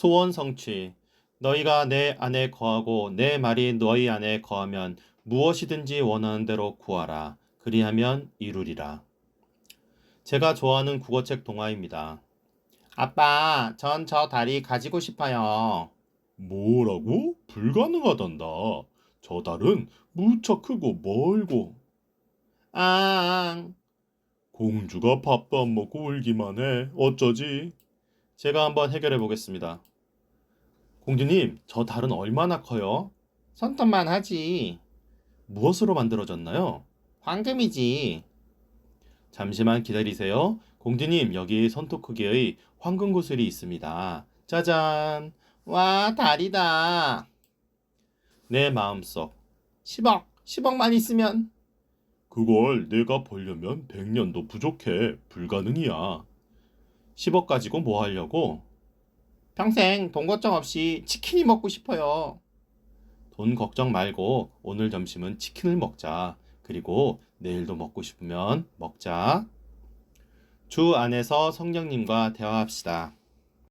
소원 성취. 너희가 내 안에 거하고 내 말이 너희 안에 거하면 무엇이든지 원하는 대로 구하라. 그리하면 이루리라. 제가 좋아하는 국어책 동화입니다. 아빠, 전 저 다리 가지고 싶어요. 뭐라고? 불가능하단다. 저 달은 무척 크고 멀고. 아, 공주가 밥도 안 먹고 울기만 해. 어쩌지? 제가 한번 해결해 보겠습니다. 공주님, 저 달은 얼마나 커요? 손톱만 하지. 무엇으로 만들어졌나요? 황금이지. 잠시만 기다리세요. 공주님, 여기 손톱 크기의 황금 구슬이 있습니다. 짜잔! 와, 달이다. 내 마음속 10억, 10억만 있으면 그걸 내가 벌려면 100년도 부족해. 불가능이야. 10억 가지고 뭐 하려고? 평생 돈 걱정 없이 치킨이 먹고 싶어요. 돈 걱정 말고 오늘 점심은 치킨을 먹자. 그리고 내일도 먹고 싶으면 먹자. 주 안에서 성령님과 대화합시다.